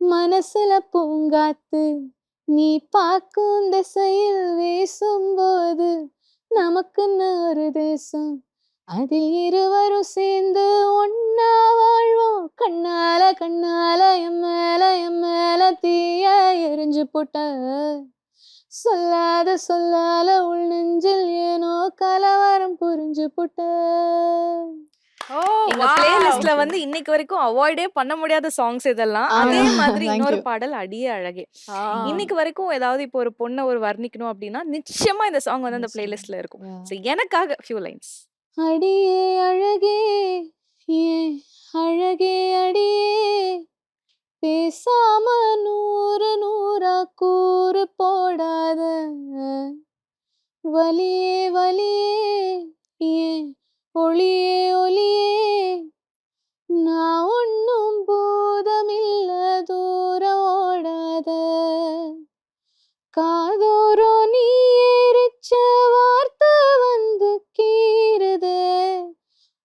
மனசுல பூங்காத்து நீ பார்க்கும் திசையில் வீசும்போது நமக்குன்னு ஒரு தேசம். அதில் இருவரும் சேர்ந்து ஒன்னா வாழ்வோம். கண்ணால கண்ணால என் மேல என் மேல தீய எரிஞ்சு போட்ட. சொல்லாத சொல்லால உள் நெஞ்சில் ஏனோ கலவரம் புரிஞ்சு போட்ட. எங்க wow. பிளேலிஸ்ட்ல வந்து இன்னைக்கு வரைக்கும் அவாய்டே பண்ண முடியாத சாங்ஸ் இதெல்லாம் அதே மாதிரி இன்னொரு. பாடல் அடியே அழகே. இன்னைக்கு வரைக்கும் ஏதாவது இப்போ ஒரு பொண்ணை ஒரு வர்ணிக்கணும் அப்படின்னா நிச்சயமா இந்த சாங் வந்து அந்த. பிளேலிஸ்ட்ல இருக்கும் எனக்காக ஃபியூ லைன்ஸ் அடியே அழகே அழகே அடியே பேசாம நூறு நூறா கூறு போடாத வலியே வலியே ஏன் ஒளியே காதோரோ நீ எரிச்ச வார்த்தை வந்து கீறுதே.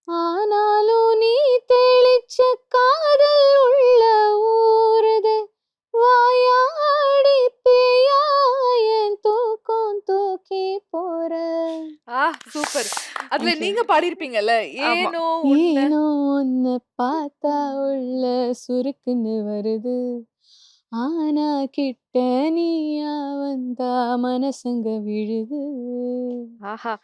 ஆனாலும் நீ தெளிச்ச காதல் உள்ள ஊறுதே வாயாடி பேயாயன் தூக்கம் தூக்கி போற. ஆ சூப்பர். அதுல. நீங்க பாடியிருப்பீங்கல்ல. ஏனோ ஏனோ உன்னை பார்த்தா உள்ள சுருக்குன்னு வருது. ஆனா கிட்ட நீயா வந்தா மனசுங்க விழுது ஆஹா